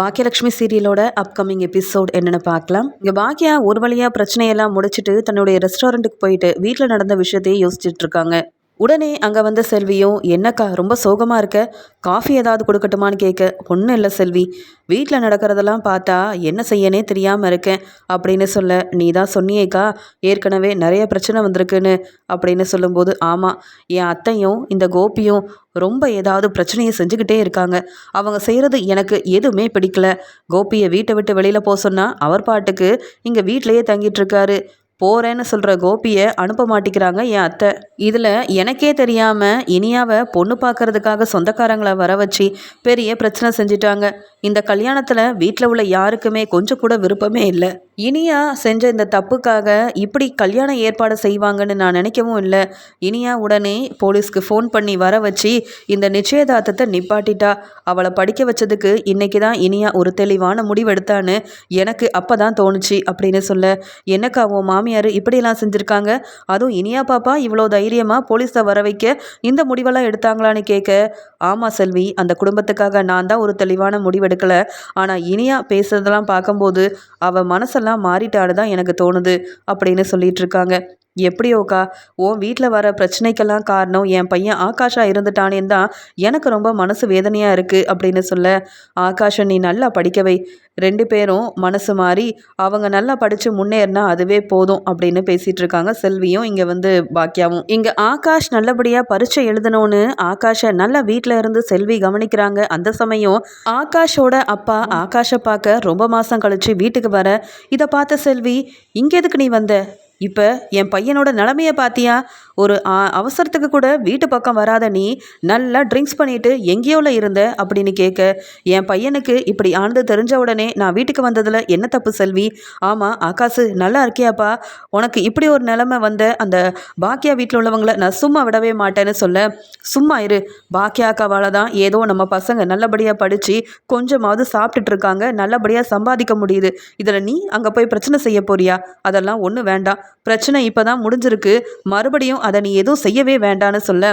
Baakiyalakshmi சீரியலோட upcoming episode என்னென்னு பார்க்கலாம். இங்கே பாக்கியா ஒரு வழியாக பிரச்சனையெல்லாம் முடிச்சுட்டு தன்னுடைய ரெஸ்டாரண்ட்டுக்கு போயிட்டு வீட்டில் நடந்த விஷயத்தையே யோசிச்சுட்டு இருக்காங்க. உடனே அங்கே வந்த செல்வியும் என்னக்கா ரொம்ப சோகமாக இருக்க? காஃபி ஏதாவது கொடுக்கட்டுமான்னு கேட்க ஒன்றும் இல்லை செல்வி. வீட்டில் நடக்கிறதெல்லாம் பார்த்தா என்ன செய்யனே தெரியாமல் இருக்கேன் அப்படின்னு சொல்ல நீ தான் சொன்னியேக்கா ஏற்கனவே நிறைய பிரச்சனை வந்திருக்குன்னு அப்படின்னு சொல்லும்போது ஆமாம் என் அத்தையும் இந்த கோபியும் ரொம்ப ஏதாவது பிரச்சனையை செஞ்சுக்கிட்டே இருக்காங்க. அவங்க செய்கிறது எனக்கு எதுவுமே பிடிக்கல. கோபியை வீட்டை விட்டு வெளியில் போக சொன்னால் அவர் பாட்டுக்கு இங்கே வீட்டிலையே தங்கிட்டு இருக்காரு. போகிறேன்னு சொல்கிற கோபியை அனுப்ப மாட்டேங்கிறாங்க என் அத்தை. இதில் எனக்கே தெரியாமல் இனியாவை பொண்ணு பார்க்கறதுக்காக சொந்தக்காரங்களை வர வச்சு பெரிய பிரச்சனை செஞ்சிட்டாங்க. இந்த கல்யாணத்தில் வீட்டில் உள்ள யாருக்குமே கொஞ்சம் கூட விருப்பமே இல்லை. இனியா செஞ்ச இந்த தப்புக்காக இப்படி கல்யாண ஏற்பாடு செய்வாங்கன்னு நான் நினைக்கவும் இல்லை. இனியா உடனே போலீஸ்க்கு ஃபோன் பண்ணி வர வச்சு இந்த நிச்சயதார்த்தத்தை நிப்பாட்டிட்டா. அவளை படிக்க வச்சதுக்கு இன்னைக்கு தான் இனியா ஒரு தெளிவான முடிவெடுத்தான்னு எனக்கு அப்போ தான் தோணுச்சு அப்படின்னு சொல்ல என்னக்கா மாமி மாமியார் இப்படியெல்லாம் செஞ்சுருக்காங்க? அதுவும் இனியா பாப்பா இவ்வளோ தைரியமாக போலீஸை வர வைக்க இந்த முடிவெல்லாம் எடுத்தாங்களான்னு கேட்க ஆமாம் செல்வி அந்த குடும்பத்துக்காக நான் தான் ஒரு தெளிவான முடிவெடுக்கலை. ஆனால் இனியா பேசுறதெல்லாம் பார்க்கும்போது அவள் மனசெல்லாம் மாறிட்டாடு தான் எனக்கு தோணுது அப்படின்னு சொல்லிட்டு இருக்காங்க. எப்படியோக்கா உன் வீட்டில் வர பிரச்சனைக்கெல்லாம் காரணம் என் பையன் ஆகாஷா இருந்துட்டானேன்னு தான் எனக்கு ரொம்ப மனசு வேதனையாக இருக்குது அப்படின்னு சொல்ல. ஆகாஷை நீ நல்லா படிக்கவை ரெண்டு பேரும் மனசு மாறி அவங்க நல்லா படித்து முன்னேறினா அதுவே போதும் அப்படின்னு பேசிகிட்டு இருக்காங்க. செல்வியும் இங்கே வந்து பாக்கியாவும் இங்கே ஆகாஷ் நல்லபடியாக பரீட்சை எழுதணும்னு ஆகாஷை நல்லா வீட்டில் இருந்து செல்வி கவனிக்கிறாங்க. அந்த சமயம் ஆகாஷோட அப்பா ஆகாஷை பார்க்க ரொம்ப மாதம் கழித்து வீட்டுக்கு வர. இதை பார்த்த செல்வி இங்கே எதுக்கு நீ வந்த? இப்போ என் பையனோட நிலமைய பார்த்தியா ஒரு அவசரத்துக்கு கூட வீட்டு பக்கம் வராத நீ நல்லா ட்ரிங்க்ஸ் பண்ணிட்டு எங்கேயோல இருந்த அப்படின்னு கேட்க என் பையனுக்கு இப்படி ஆனது தெரிஞ்ச உடனே நான் வீட்டுக்கு வந்ததில் என்ன தப்பு செல்வி? ஆமாம் ஆகாசு நல்லா இருக்கியாப்பா? உனக்கு இப்படி ஒரு நிலைமை வந்த அந்த பாக்கியா வீட்டில் உள்ளவங்கள நான் சும்மா விடவே மாட்டேன்னு சொல்ல. சும்மா இரு. பாக்கியா அக்காவால் தான் ஏதோ நம்ம பசங்க நல்லபடியாக படித்து கொஞ்சமாவது சாப்பிட்டுட்டு இருக்காங்க. நல்லபடியாக சம்பாதிக்க முடியுது. இதில் நீ அங்கே போய் பிரச்சனை செய்ய போறியா? அதெல்லாம் ஒன்றும் வேண்டாம். பிரச்சனை இப்போ தான் முடிஞ்சிருக்கு. மறுபடியும் அதை நீ எதுவும் செய்யவே வேண்டான்னு சொல்ல.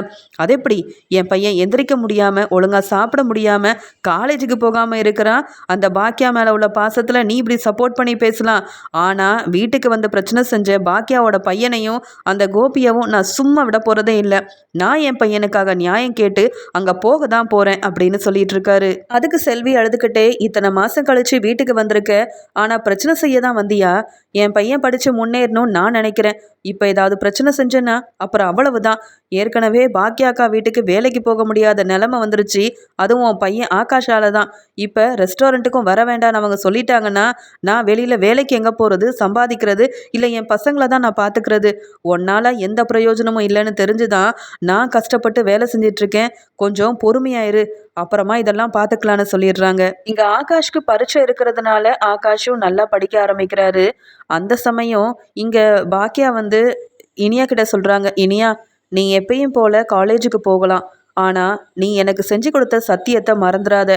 அது எப்படி என் பையன் எந்திரிக்க முடியாமல் ஒழுங்காக சாப்பிட முடியாமல் காலேஜுக்கு போகாமல் இருக்கிறான். அந்த பாக்கியா மேலே உள்ள பாசத்தில் நீ இப்படி சப்போர்ட் பண்ணி பேசலாம். ஆனால் வீட்டுக்கு வந்து பிரச்சனை செஞ்ச பாக்கியாவோட பையனையும் அந்த கோபியாவும் நான் சும்மா விட போகிறதே இல்லை. நான் என் பையனுக்காக நியாயம் கேட்டு அங்கே போக தான் போகிறேன் அப்படின்னு சொல்லிட்டு இருக்காரு. அதுக்கு செல்வி அழுதுகிட்டே இத்தனை மாதம் கழிச்சு வீட்டுக்கு வந்திருக்க. ஆனால் பிரச்சனை செய்ய தான் வந்தியா? என் பையன் படித்து முன்னேறணும்னு நான் நினைக்கிறேன். இப்போ ஏதாவது பிரச்சனை செஞ்சேன்னா அப்புறம் அவ்வளவுதான். ஏற்கனவே பாக்கியாக்கா வீட்டுக்கு வேலைக்கு போக முடியாத நிலமை வந்துருச்சு. அதுவும் உன் பையன் ஆகாஷால தான் இப்போ ரெஸ்டாரண்ட்டுக்கும் வர வேண்டாம்னு அவங்க சொல்லிட்டாங்கன்னா நான் வெளியில் வேலைக்கு எங்கே போகிறது சம்பாதிக்கிறது இல்லை என் பசங்களை தான் நான் பார்த்துக்கிறது உன்னால் எந்த பிரயோஜனமும் இல்லைன்னு தெரிஞ்சு தான் நான் கஷ்டப்பட்டு வேலை செஞ்சிட்ருக்கேன். கொஞ்சம் பொறுமையாயிரு. அப்புறமா இதெல்லாம் பார்த்துக்கலான்னு சொல்லிடுறாங்க. இங்கே ஆகாஷ்க்கு பரீட்சை இருக்கிறதுனால ஆகாஷும் நல்லா படிக்க ஆரம்பிக்கிறாரு. அந்த சமயம் இங்கே பாக்கியா வந்து இனியா கிட்ட சொல்கிறாங்க இனியா நீ எப்பயும் போல் காலேஜுக்கு போகலாம். ஆனால் நீ எனக்கு செஞ்சு கொடுத்த சத்தியத்தை மறந்துடாத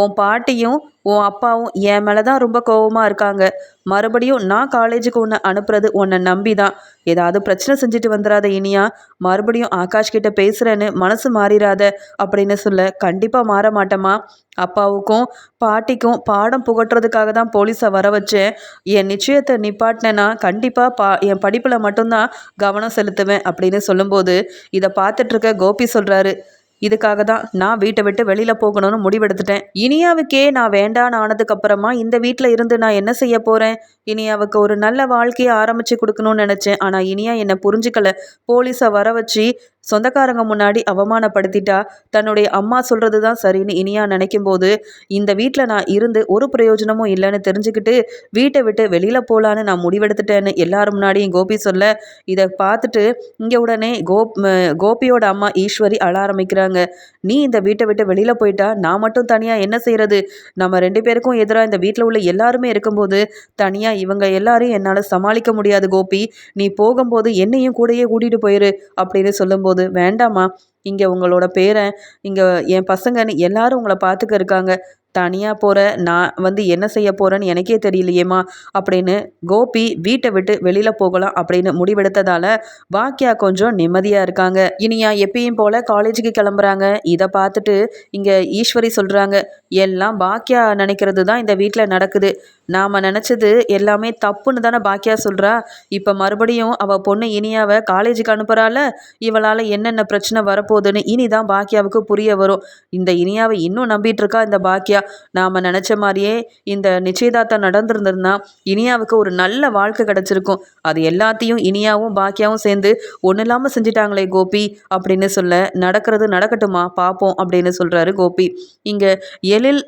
உன் பாட்டியும் உன் அப்பாவும் என் மேலே தான் ரொம்ப கோபமாக இருக்காங்க. மறுபடியும் நான் காலேஜுக்கு உன்னை அனுப்புறது உன்னை நம்பி தான் ஏதாவது பிரச்சனை செஞ்சுட்டு வந்துடாத இனியா. மறுபடியும் ஆகாஷ் கிட்ட பேசுகிறேன்னு மனசு மாறிடாத அப்படின்னு சொல்ல கண்டிப்பாக மாற மாட்டேம்மா. அப்பாவுக்கும் பாட்டிக்கும் பாடம் புகட்டுறதுக்காக தான் போலீஸை வர வச்சேன். என் நிச்சயத்தை நிப்பாட்டினேன்னா கண்டிப்பாக பா என் படிப்பில் மட்டும்தான் கவனம் செலுத்துவேன் அப்படின்னு சொல்லும்போது இதை பார்த்துட்ருக்க கோபி சொல்கிறாரு இதுக்காக தான் நான் வீட்டை விட்டு வெளியில் போகணும்னு முடிவெடுத்துட்டேன். இனியாவுக்கே நான் வேண்டான்னு ஆனதுக்கப்புறமா இந்த வீட்டில் இருந்து நான் என்ன செய்ய போகிறேன் இனியாவுக்கு ஒரு நல்ல வாழ்க்கையை ஆரம்பித்து கொடுக்கணும்னு நினச்சேன். ஆனால் இனியா என்னை புரிஞ்சுக்கல. போலீஸை வர வச்சு சொந்தக்காரங்க முன்னாடி அவமானப்படுத்திட்டா தன்னுடைய அம்மா சொல்கிறது தான் சரின்னு இனியா நினைக்கும் போது இந்த வீட்டில் நான் இருந்து ஒரு பிரயோஜனமும் இல்லைன்னு தெரிஞ்சுக்கிட்டு வீட்டை விட்டு வெளியில் போகலான்னு நான் முடிவெடுத்துட்டேன்னு எல்லாரும் முன்னாடியும் கோபி சொல்ல இதை பார்த்துட்டு இங்கே உடனே கோப் கோபியோட அம்மா ஈஸ்வரி அழ ஆரம்பிக்கிறாங்க. நீ இந்த வீட்டை விட்டு வெளியில் போயிட்டா நான் மட்டும் தனியாக என்ன செய்கிறது நம்ம ரெண்டு பேருக்கும் எதிராக இந்த வீட்டில் உள்ள எல்லாருமே இருக்கும்போது தனியாக இவங்க எல்லாரையும் என்னால் சமாளிக்க முடியாது கோபி. நீ போகும்போது என்னையும் கூடயே கூட்டிகிட்டு போயிரு அப்படின்னு சொல்லும்போது போது வேண்டாமா இங்கே உங்களோட பேரன் இங்கே என் பசங்கன்னு எல்லாரும் உங்களை பார்த்துக்க இருக்காங்க. தனியாக போகிற நான் வந்து என்ன செய்ய போகிறேன்னு எனக்கே தெரியலையேம்மா அப்படின்னு கோபி வீட்டை விட்டு வெளியில் போகலாம் அப்படின்னு முடிவெடுத்ததால் பாக்கியா கொஞ்சம் நிம்மதியாக இருக்காங்க. இனியா எப்பயும் போல் காலேஜுக்கு கிளம்புறாங்க. இதை பார்த்துட்டு இங்கே ஈஸ்வரி சொல்கிறாங்க எல்லாம் பாக்கியா நினைக்கிறது தான் இந்த வீட்டில் நடக்குது. நாம் நினச்சது எல்லாமே தப்புன்னு தானே பாக்கியா சொல்கிறா இப்போ மறுபடியும் அவள் பொண்ணு இனியாவை காலேஜுக்கு அனுப்புகிறால இவளால் என்னென்ன பிரச்சனை வரப்போகுதுன்னு இனி தான் பாக்கியாவுக்கு புரிய வரும். இந்த இனியாவை இன்னும் நம்பிட்டு இருக்கா இந்த பாக்கியா நாம் நினச்ச மாதிரியே இந்த நிச்சயதார்த்தம் நடந்திருந்ததுன்னா இனியாவுக்கு ஒரு நல்ல வாழ்க்கை கிடச்சிருக்கும். அது எல்லாத்தையும் இனியாவும் பாக்கியாவும் சேர்ந்து ஒன்றும் இல்லாமல் செஞ்சிட்டாங்களே கோபி அப்படின்னு சொல்ல நடக்கிறது நடக்கட்டுமா பார்ப்போம் அப்படின்னு சொல்கிறாரு கோபி. இங்கே எழில்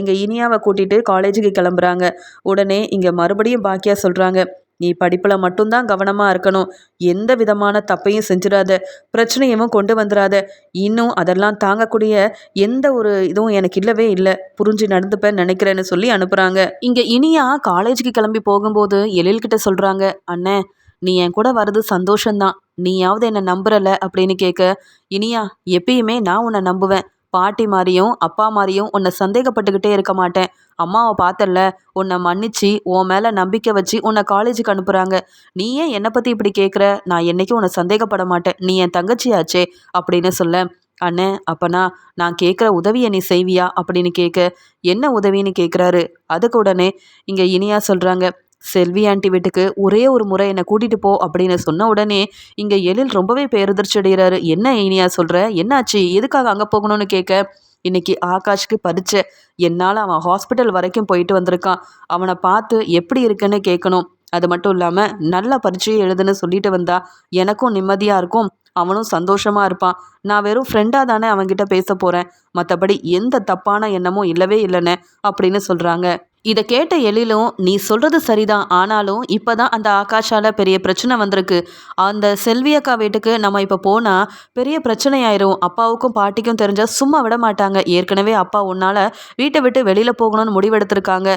இங்கே இனியாவை கூட்டிகிட்டு காலேஜுக்கு கிளம்புறாங்க. உடனே இங்கே மறுபடியும் பாக்கியா சொல்கிறாங்க நீ படிப்பில் மட்டும்தான் கவனமாக இருக்கணும். எந்த விதமான தப்பையும் செஞ்சிடாத. பிரச்சனையும் கொண்டு வந்துடாத. இன்னும் அதெல்லாம் தாங்கக்கூடிய எந்த ஒரு இதுவும் எனக்கு இல்லவே இல்லை. புரிஞ்சு நடந்துப்பேன் நினைக்கிறேன்னு சொல்லி அனுப்புகிறாங்க இங்கே இனியா காலேஜுக்கு கிளம்பி போகும்போது எழில்கிட்ட சொல்கிறாங்க அண்ணே நீ என் கூட வர்றது சந்தோஷந்தான் நீயாவது என்னை நம்புறல? அப்படின்னு கேட்க இனியா எப்பயுமே நான் உன்னை நம்புவேன். பாட்டி மாதிரியும் அப்பா மாதிரியும் உன்னை சந்தேகப்பட்டுக்கிட்டே இருக்க மாட்டேன். அம்மாவை பார்த்தல உன்னை மன்னிச்சு உன் மேலே நம்பிக்கை வச்சு உன்னை காலேஜுக்கு அனுப்புகிறாங்க நீ ஏன் என்னை பற்றி இப்படி கேட்குற நான் என்றைக்கும் உன்னை சந்தேகப்பட மாட்டேன். நீ என் தங்கச்சியாச்சே அப்படின்னு சொல்ல. அண்ணே அப்பனா நான் கேட்குற உதவியை நீ செய்வியா அப்படின்னு கேட்க என்ன உதவின்னு கேட்குறாரு அதுக்கு உடனே இங்கே இனியா சொல்கிறாங்க செல்வி ஆண்டி வீட்டுக்கு ஒரே ஒரு முறை என்னை கூட்டிகிட்டு போ அப்படின்னு சொன்ன உடனே இங்கே எழில் ரொம்பவே பேரதிர்ச்சி அடைகிறாரு என்ன இனியா சொல்கிற என்னாச்சு? எதுக்காக அங்கே போகணும்னு கேட்க இன்னைக்கு ஆகாஷ்க்கு பரிச்சை. என்னால் அவன் ஹாஸ்பிட்டல் வரைக்கும் போயிட்டு வந்திருக்கான். அவனை பார்த்து எப்படி இருக்குன்னு கேட்கணும் அது மட்டும் இல்லாமல் நல்ல பரீட்சையை எழுதுன்னு சொல்லிட்டு வந்தா எனக்கும் நிம்மதியாக இருக்கும். அவனும் சந்தோஷமா இருப்பான். நான் வெறும் ஃப்ரெண்டாக தானே அவன்கிட்ட பேச போகிறேன் மற்றபடி எந்த தப்பான எண்ணமும் இல்லவே இல்லைன்னு அப்படின்னு சொல்கிறாங்க இதை கேட்ட எழிலும் நீ சொல்கிறது சரிதான். ஆனாலும் இப்போ தான் அந்த ஆகாஷால் பெரிய பிரச்சனை வந்திருக்கு. அந்த செல்வி அக்கா வீட்டுக்கு நம்ம இப்போ போனால் பெரிய பிரச்சனை ஆயிரும். அப்பாவுக்கும் பாட்டிக்கும் தெரிஞ்சால் சும்மா விட மாட்டாங்க. ஏற்கனவே அப்பா உன்னால் வீட்டை விட்டு வெளியில் போகணும்னு முடிவெடுத்திருக்காங்க.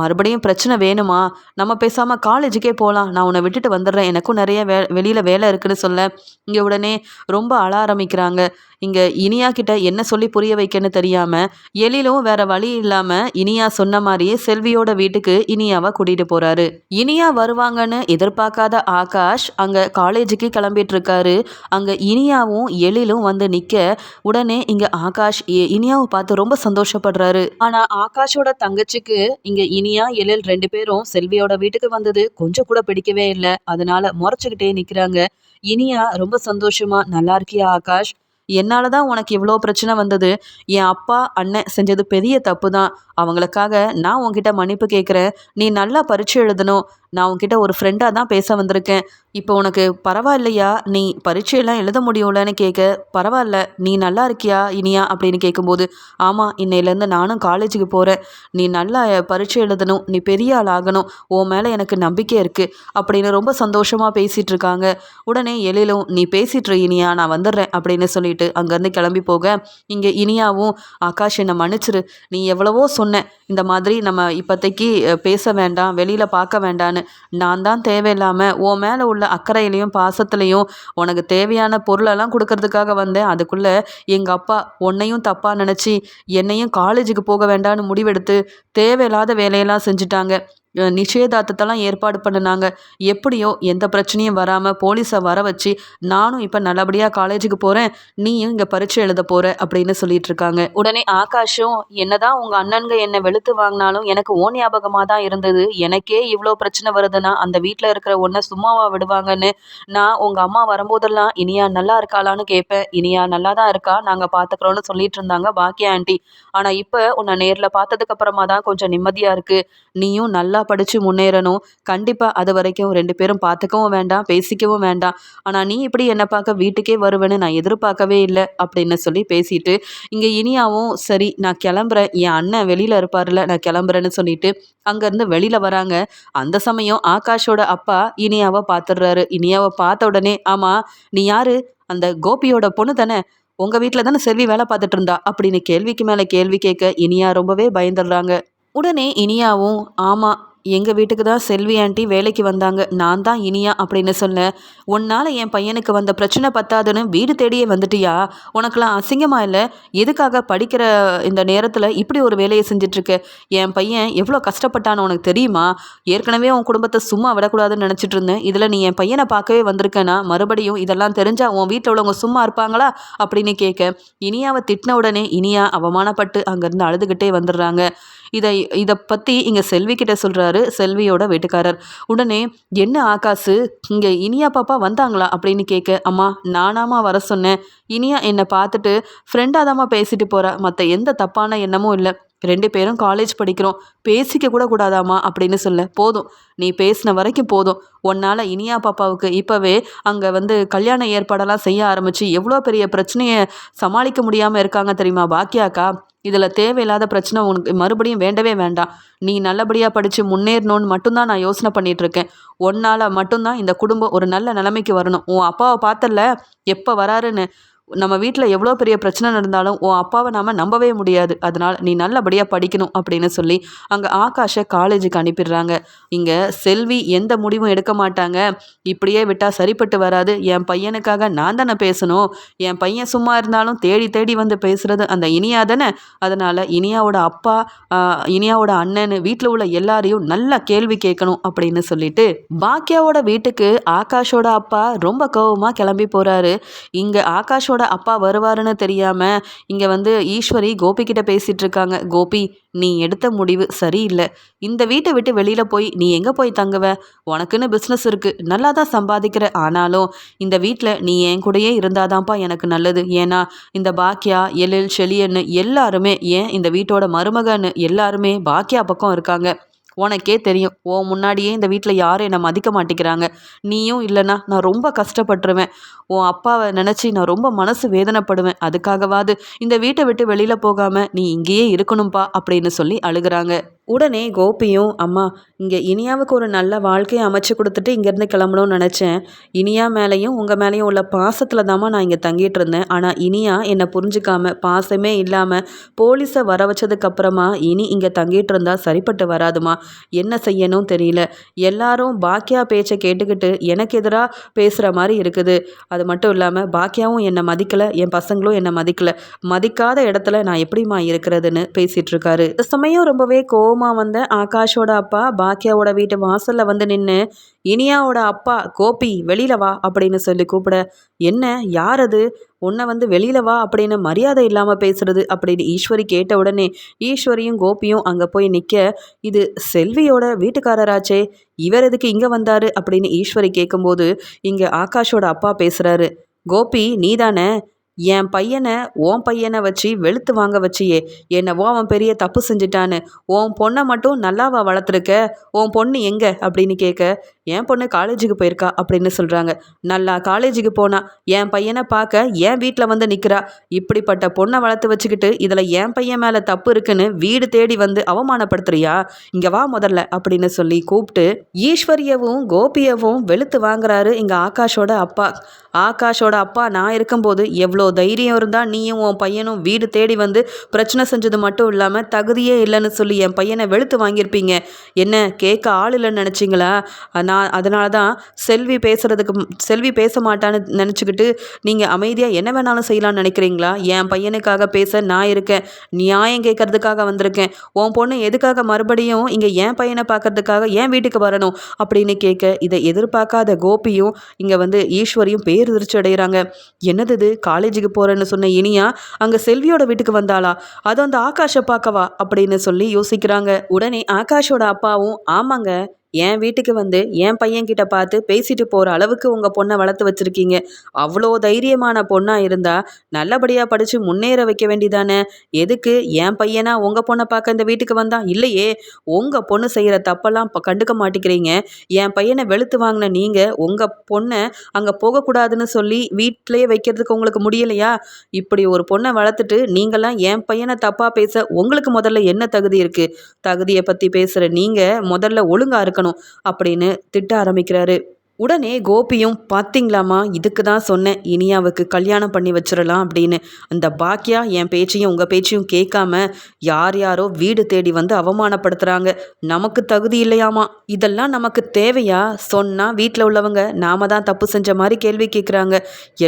மறுபடியும் பிரச்சனை வேணுமா? நம்ம பேசாமல் காலேஜுக்கே போகலாம் நான் உன்னை விட்டுட்டு வந்துடுறேன். எனக்கும் நிறைய வே வெளியில் வேலை இருக்குன்னு சொல்ல. இங்கே உடனே ரொம்ப அழ ஆரம்பிக்கிறாங்க. இங்கே இனியா கிட்ட என்ன சொல்லி புரிய வைக்கன்னு தெரியாமல் எழிலும் வேற வழி இல்லாமல் இனியா சொன்ன மாதிரியே செல்வியோட வீட்டுக்கு இனியாவை கூட்டிகிட்டு போகிறாரு இனியா வருவாங்கன்னு எதிர்பார்க்காத ஆகாஷ் அங்கே காலேஜுக்கு கிளம்பிட்டு இருக்காரு அங்கே இனியாவும் எழிலும் வந்து நிற்க உடனே இங்கே ஆகாஷ் இனியாவை பார்த்து ரொம்ப சந்தோஷப்படுறாரு. ஆனால் ஆகாஷோட தங்கச்சிக்கு இங்கே இனியா எழில் ரெண்டு பேரும் செல்வியோட வீட்டுக்கு வந்தது கொஞ்சம் கூட பிடிக்கவே இல்லை. அதனால முறைச்சிக்கிட்டே நிற்கிறாங்க இனியா ரொம்ப சந்தோஷமா நல்லா இருக்கியா ஆகாஷ்? என்னால் தான் உனக்கு இவ்வளோ பிரச்சனை வந்தது? என் அப்பா அண்ணன் செஞ்சது பெரிய தப்பு தான் அவங்களுக்காக நான் உன்கிட்ட மன்னிப்பு கேட்குறேன். நீ நல்லா பரீட்சை எழுதணும். நான் உன்கிட்ட ஒரு ஃப்ரெண்டாக தான் பேச வந்திருக்கேன். இப்போ உனக்கு பரவாயில்லையா? நீ பரீட்சையெல்லாம் எழுத முடியும்லன்னு கேட்க பரவாயில்ல நீ நல்லா இருக்கியா இனியா? அப்படின்னு கேட்கும்போது ஆமாம் இன்னையிலேருந்து நானும் காலேஜுக்கு போகிறேன் நீ நல்லா பரீட்சை எழுதணும் நீ பெரிய ஆள் ஆகணும் உன் மேலே எனக்கு நம்பிக்கை இருக்குது அப்படின்னு ரொம்ப சந்தோஷமாக பேசிகிட்டு இருக்காங்க. உடனே எழிலும் நீ பேசிட்டு இனியா நான் வந்துடுறேன் அப்படின்னு சொல்லிட்டு அங்கேருந்து கிளம்பி போக இங்கே இனியாவும் ஆகாஷ் என்னை மன்னிச்சிரு. நீ எவ்வளவோ சொன்ன இந்த மாதிரி நம்ம இப்போதைக்கு பேச வேண்டாம் வெளியில் பார்க்க வேண்டான்னு நான் தான் தேவையில்லாமல் உன் மேலே உள்ள அக்கறையிலையும் பாசத்துலையும் உனக்கு தேவையான பொருளெல்லாம் கொடுக்கறதுக்காக வந்தேன். அதுக்குள்ளே எங்கள் அப்பா உன்னையும் தப்பாக நினச்சி என்னையும் காலேஜுக்கு போக வேண்டாம்னு முடிவெடுத்து தேவையில்லாத வேலையெல்லாம் செஞ்சுட்டாங்க. நிச்சயதார்த்தத்தெல்லாம் ஏற்பாடு பண்ணினாங்க. எப்படியோ எந்த பிரச்சனையும் வராமல் போலீஸை வர வச்சு நானும் இப்போ நல்லபடியாக காலேஜுக்கு போகிறேன் நீயும் இங்கே பரீட்சை எழுத போகிற அப்படின்னு சொல்லிட்டு இருக்காங்க. உடனே ஆகாஷும் என்னதான் உங்கள் அண்ணன்க என்னை வெளுத்து வாங்கினாலும் எனக்கு ஓ ஞாபகமாக தான் இருந்தது. எனக்கே இவ்வளோ பிரச்சனை வருதுன்னா அந்த வீட்டில் இருக்கிற ஒன்றை சும்மாவா விடுவாங்கன்னு. நான் உங்கள் அம்மா வரும்போதெல்லாம் இனியா நல்லா இருக்காளான்னு கேட்பேன். இனியா நல்லா தான் இருக்கா? நாங்கள் பார்த்துக்குறோன்னு சொல்லிட்டு இருந்தாங்க பாக்கியா ஆண்டி. ஆனால் இப்போ உன்னை நேரில் பார்த்ததுக்கு அப்புறமா தான் கொஞ்சம் நிம்மதியாக இருக்குது நீயும் நல்லா நல்லா படித்து முன்னேறணும். கண்டிப்பாக அது வரைக்கும் ரெண்டு பேரும் பார்த்துக்கவும் வேண்டாம் பேசிக்கவும் வேண்டாம். ஆனால் நீ இப்படி என்னை பார்க்க வீட்டுக்கே வருவேன்னு நான் எதிர்பார்க்கவே இல்லை அப்படின்னு சொல்லி பேசிட்டு இங்கே இனியாவும் சரி நான் கிளம்புறேன். என் அண்ணன் வெளியில் இருப்பார்ல நான் கிளம்புறேன்னு சொல்லிட்டு அங்கேருந்து வெளியில் வராங்க. அந்த சமயம் ஆகாஷோட அப்பா இனியாவை பார்த்துடுறாரு இனியாவை பார்த்த உடனே ஆமாம் நீ யாரு? அந்த கோபியோட பொண்ணு தானே? உங்கள் வீட்டில் தானே செல்வி வேலை பார்த்துட்டு இருந்தா? அப்படின்னு கேள்விக்கு மேலே கேள்வி கேட்க இனியா ரொம்பவே பயந்துடுறாங்க. உடனே இனியாவும் ஆமாம் எங்கள் வீட்டுக்கு தான் செல்வி ஆண்டி வேலைக்கு வந்தாங்க. நான் தான் இனியா அப்படின்னு சொன்னேன். உன்னால் என் பையனுக்கு வந்த பிரச்சனை பத்தாதுன்னு வீடு தேடியே வந்துட்டியா? உனக்கெல்லாம் அசிங்கமாக இல்லை? எதுக்காக படிக்கிற இந்த நேரத்தில் இப்படி ஒரு வேலையை செஞ்சிட்ருக்க என் பையன் எவ்வளோ கஷ்டப்பட்டான்னு உனக்கு தெரியுமா? ஏற்கனவே உன் குடும்பத்தை சும்மா விடக்கூடாதுன்னு நினச்சிட்டு இருந்தேன். இதில் நீ என் பையனை பார்க்கவே வந்திருக்கேன்னா மறுபடியும் இதெல்லாம் தெரிஞ்சால் உன் வீட்டில் உள்ளவங்க சும்மா இருப்பாங்களா? அப்படின்னு கேட்க இனியாவை திட்டின உடனே இனியா அவமானப்பட்டு அங்கேருந்து அழுதுகிட்டே வந்துடுறாங்க. இதை இதை பற்றி இங்கே செல்வி கிட்ட சொல்கிறாரு செல்வியோட வீட்டுக்காரர். உடனே என்ன ஆகாசு? இங்கே இனியா பாப்பா வந்தாங்களா? அப்படின்னு கேட்க அம்மா நானாமா வர சொன்னேன். இனியா என்னை பார்த்துட்டு ஃப்ரெண்டாக தாம்மா பேசிட்டு போகிறா மற்ற எந்த தப்பான எண்ணமும் இல்லை. ரெண்டு பேரும் காலேஜ் படிக்கிறோம். பேசிக்க கூட கூடாதாமா அப்படின்னு சொல்ல போதும். நீ பேசின வரைக்கும் போதும். உன்னால் இனியா பாப்பாவுக்கு இப்போவே அங்கே வந்து கல்யாண ஏற்பாடெல்லாம் செய்ய ஆரம்பித்து எவ்வளோ பெரிய பிரச்சனையை சமாளிக்க முடியாமல் இருக்காங்க தெரியுமா பாக்கியாக்கா? இதில் தேவையில்லாத பிரச்சனை உனக்கு மறுபடியும் வேண்டவே வேண்டாம். நீ நல்லபடியாக படித்து முன்னேறணும்னு மட்டும்தான் நான் யோசனை பண்ணிகிட்ருக்கேன் ஒன்றால் மட்டும்தான் இந்த குடும்பம் ஒரு நல்ல நிலைமைக்கு வரணும். உன் அப்பாவை பார்த்தல எப்போ வராருன்னு? நம்ம வீட்டில் எவ்வளோ பெரிய பிரச்சனை நடந்தாலும் உன் அப்பாவை நாம் நம்பவே முடியாது. அதனால் நீ நல்லபடியாக படிக்கணும் அப்படின்னு சொல்லி அங்கே ஆகாஷை காலேஜுக்கு அனுப்பிடுறாங்க. இங்கே செல்வி எந்த முடிவும் எடுக்க மாட்டாங்க. இப்படியே விட்டால் சரிப்பட்டு வராது. என் பையனுக்காக நான் தானே பேசணும். என் பையன் சும்மா இருந்தாலும் தேடி தேடி வந்து பேசுகிறது அந்த இனியா தானே. அதனால் இனியாவோட அப்பா இனியாவோட அண்ணன் வீட்டில் உள்ள எல்லாரையும் நல்லா கேள்வி கேட்கணும் அப்படின்னு சொல்லிட்டு பாக்கியாவோட வீட்டுக்கு ஆகாஷோட அப்பா ரொம்ப கோவமாக கிளம்பி போகிறாரு இங்கே ஆகாஷோட அர்ஜுனோட அப்பா வருவாருன்னு தெரியாமல் இங்கே வந்து ஈஸ்வரி கோபி கிட்ட பேசிகிட்டு இருக்காங்க. கோபி நீ எடுத்த முடிவு சரியில்லை. இந்த வீட்டை விட்டு வெளியில் போய் நீ எங்கே போய் தங்குவ? உனக்குன்னு பிஸ்னஸ் இருக்குது நல்லா தான் சம்பாதிக்கிற. ஆனாலும் இந்த வீட்டில் நீ என் கூடயே இருந்தாதான்ப்பா எனக்கு நல்லது. ஏன்னா இந்த பாக்கியா எழில் செலியன்னு எல்லாருமே ஏன் இந்த வீட்டோட மருமகன்னு எல்லாருமே பாக்கியா பக்கம் இருக்காங்க. உனக்கே தெரியும். ஓ முன்னாடியே இந்த வீட்டில் யாரும் என்னை மதிக்க மாட்டேங்கிறாங்க. நீயும் இல்லைன்னா நான் ரொம்ப கஷ்டப்பட்டுருவேன். உன் அப்பாவை நினச்சி நான் ரொம்ப மனசு வேதனைப்படுவேன். அதுக்காகவாது இந்த வீட்டை விட்டு வெளியில் போகாமல் நீ இங்கேயே இருக்கணும்ப்பா அப்படின்னு சொல்லி அழுகிறாங்க. உடனே கோபியும் அம்மா இங்கே இனியாவுக்கு ஒரு நல்ல வாழ்க்கையை அமைச்சு கொடுத்துட்டு இங்கேருந்து கிளம்பணும்னு நினச்சேன். இனியா மேலேயும் உங்கள் மேலேயும் உள்ள பாசத்தில் தாம்மா நான் இங்கே தங்கிட்டு இருந்தேன். ஆனால் இனியா என்னை புரிஞ்சுக்காம பாசமே இல்லாமல் போலீஸை வர வச்சதுக்கப்புறமா இனி இங்கே தங்கிட்டு இருந்தால் சரிப்பட்டு வராதுமா? என்ன செய்யணும் தெரியல. எல்லாரும் பாக்கியா பேச்சை கேட்டுக்கிட்டு எனக்கு எதிராக பேசுகிற மாதிரி இருக்குது. அது மட்டும் இல்லாமல் பாக்கியாவும் என்னை மதிக்கலை என் பசங்களும் என்னை மதிக்கலை. மதிக்காத இடத்துல நான் எப்படிமா இருக்கிறதுன்னு பேசிகிட்ருக்காரு சமயம் ரொம்பவே கோபம் கோபமாக வந்த ஆகாஷோட அப்பா பாக்கியாவோட வீட்டு வாசலில் வந்து நின்று இனியாவோட அப்பா கோபி வெளியில வா அப்படின்னு சொல்லி கூப்பிட என்ன யார் அது? உன்னை வந்து வெளியில வா அப்படின்னு மரியாதை இல்லாமல் பேசுறது அப்படின்னு ஈஸ்வரி கேட்ட உடனே ஈஸ்வரியும் கோபியும் அங்கே போய் நிற்க இது செல்வியோட வீட்டுக்காரராச்சே இவர் எதுக்கு இங்கே வந்தாரு? அப்படின்னு ஈஸ்வரி கேட்கும்போது இங்கே ஆகாஷோட அப்பா பேசுகிறாரு கோபி நீதானே? என் பையனை உன் பையனை வச்சு வெளுத்து வாங்க வச்சியே. என்னவோ அவன் பெரிய தப்பு செஞ்சிட்டான்னு. உன் பொண்ணை மட்டும் நல்லாவா வளர்த்துருக்க? உன் பொண்ணு எங்கே? அப்படின்னு கேட்க என் பொண்ணு காலேஜுக்கு போயிருக்கா அப்படின்னு சொல்கிறாங்க நல்லா காலேஜுக்கு போனா என் பையனை பார்க்க என் வீட்டில் வந்து நிற்கிறா இப்படிப்பட்ட பொண்ணை வளர்த்து வச்சுக்கிட்டு இதில் என் பையன் மேலே தப்பு இருக்குன்னு வீடு தேடி வந்து அவமானப்படுத்துறியா? இங்கே வா முதல்ல அப்படின்னு சொல்லி கூப்பிட்டு ஈஸ்வரியவும் கோபியவும் வெளுத்து வாங்குறாரு இங்கே ஆகாஷோட அப்பா. ஆகாஷோட அப்பா நான் இருக்கும்போது எவ்வளோ தைரியம் இருந்தால் நீயும் உன் பையனும் வீடு தேடி வந்து பிரச்சனை செஞ்சது மட்டும் இல்லாமல் தகுதியே இல்லைன்னு சொல்லி என் பையனை வெளுத்து வாங்கியிருப்பீங்க. என்ன கேட்க ஆள் இல்லைன்னு நினச்சிங்களா? நான் அதனால தான் செல்வி பேசுகிறதுக்கு செல்வி பேச மாட்டான்னு நினச்சிக்கிட்டு நீங்கள் அமைதியாக என்ன வேணாலும் செய்யலாம்னு நினைக்கிறீங்களா? என் பையனுக்காக பேச நான் இருக்கேன். நியாயம் கேட்கறதுக்காக வந்திருக்கேன். உன் பொண்ணு எதுக்காக மறுபடியும் இங்கே என் பையனை பார்க்கறதுக்காக ஏன் வீட்டுக்கு வரணும் அப்படின்னு கேட்க இதை எதிர்பார்க்காத கோபியும் இங்கே வந்து ஈஸ்வரியும் பே பேருதிர்ச்சி அடைகிறாங்க. என்னது இது? காலேஜுக்கு போகிறேன்னு சொன்ன இனியா அங்கே செல்வியோட வீட்டுக்கு வந்தாளா? அது அந்த ஆகாஷை பார்க்கவா அப்படின்னு சொல்லி யோசிக்கிறாங்க. உடனே ஆகாஷோட அப்பாவும் ஆமாங்க என் வீட்டுக்கு வந்து என் பையன்கிட்ட பார்த்து பேசிட்டு போகிற அளவுக்கு உங்கள் பொண்ணை வளர்த்து வச்சுருக்கீங்க. அவ்வளோ தைரியமான பொண்ணாக இருந்தால் நல்லபடியாக படித்து முன்னேற வைக்க வேண்டிதானே எதுக்கு என் பையனா உங்கள் பொண்ணை பார்க்க இந்த வீட்டுக்கு வந்தா? இல்லையே உங்கள் பொண்ணு செய்கிற தப்பெல்லாம் இப்போ கண்டுக்க மாட்டேங்கிறீங்க. என் பையனை வெளுத்து வாங்கின நீங்கள் உங்கள் பொண்ணை அங்கே போகக்கூடாதுன்னு சொல்லி வீட்டிலேயே வைக்கிறதுக்கு உங்களுக்கு முடியலையா? இப்படி ஒரு பொண்ணை வளர்த்துட்டு நீங்களாம் என் பையனை தப்பாக பேச உங்களுக்கு முதல்ல என்ன தகுதி இருக்குது தகுதியை பற்றி பேசுகிற நீங்கள் முதல்ல ஒழுங்காக இருக்க பார்க்கணும் அப்படின்னு திட்ட ஆரம்பிக்கிறாரு. உடனே கோபியும் பார்த்தீங்களாம்மா இதுக்கு தான் சொன்னேன் இனியாவுக்கு கல்யாணம் பண்ணி வச்சிடலாம் அப்படின்னு. அந்த பாக்கியா என் பேச்சையும் உங்கள் பேச்சையும் கேட்காம யார் யாரோ வீடு தேடி வந்து அவமானப்படுத்துகிறாங்க நமக்கு தகுதி இல்லையாமா இதெல்லாம் நமக்கு தேவையா? சொன்னால் வீட்டில் உள்ளவங்க நாம தான் தப்பு செஞ்ச மாதிரி கேள்வி கேட்குறாங்க.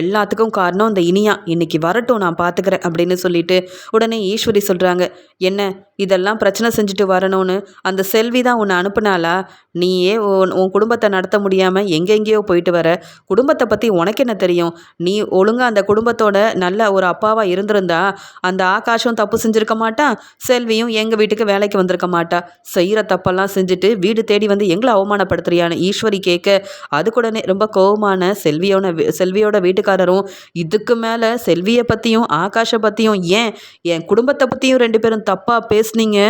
எல்லாத்துக்கும் காரணம் இந்த இனியா. இன்னைக்கு வரட்டும் நான் பார்த்துக்கிறேன் அப்படின்னு சொல்லிட்டு உடனே ஈஸ்வரி சொல்கிறாங்க என்ன இதெல்லாம் பிரச்சனை செஞ்சுட்டு வரணும்னு அந்த செல்வி தான் உன்னை அனுப்புனாளா? நீயே உன் உன் குடும்பத்தை நடத்த முடியாமல் எங்கெங்கேயோ போயிட்டு வர. குடும்பத்தை பற்றி உனக்கு என்ன தெரியும்? நீ ஒழுங்காக அந்த குடும்பத்தோட நல்ல ஒரு அப்பாவாக இருந்திருந்தா அந்த ஆகாஷும் தப்பு செஞ்சுருக்க மாட்டான் செல்வியும் எங்கள் வீட்டுக்கு வேலைக்கு வந்திருக்க மாட்டா. செய்கிற தப்பெல்லாம் செஞ்சுட்டு வீடு தேடி வந்து எங்களை அவமானப்படுத்துறியான்னு ஈஸ்வரி கேட்க அதுக்குடனே ரொம்ப கோவமான செல்வியோட செல்வியோட வீட்டுக்காரரும் இதுக்கு மேலே செல்வியை பற்றியும் ஆகாஷை பற்றியும் ஏன்? என் குடும்பத்தை பற்றியும் ரெண்டு பேரும் தப்பாக பேசுனீங்க.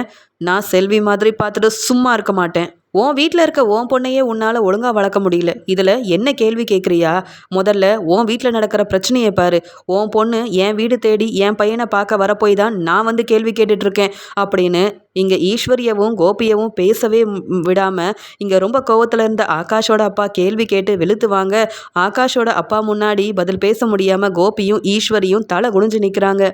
நான் செல்வி மாதிரி பார்த்துட்டு சும்மா இருக்க மாட்டேன். உன் வீட்டில் இருக்க உன் பொண்ணையே உன்னால் ஒழுங்காக வளர்க்க முடியல. இதில் என்ன கேள்வி கேட்குறியா முதல்ல உன் வீட்டில் நடக்கிற பிரச்சனையை பாரு. உன் பொண்ணு என் வீடு தேடி என் பையனை பார்க்க வரப்போய் தான் நான் வந்து கேள்வி கேட்டுட்ருக்கேன் அப்படின்னு இங்கே ஈஸ்வரியவும் கோபியவும் பேசவே விடாமல் இங்கே ரொம்ப கோவத்தில் இருந்த ஆகாஷோட அப்பா கேள்வி கேட்டு வெளுத்துவாங்க ஆகாஷோட அப்பா முன்னாடி பதில் பேச முடியாமல் கோபியும் ஈஸ்வரியும் தலை குனிஞ்சு நிற்கிறாங்க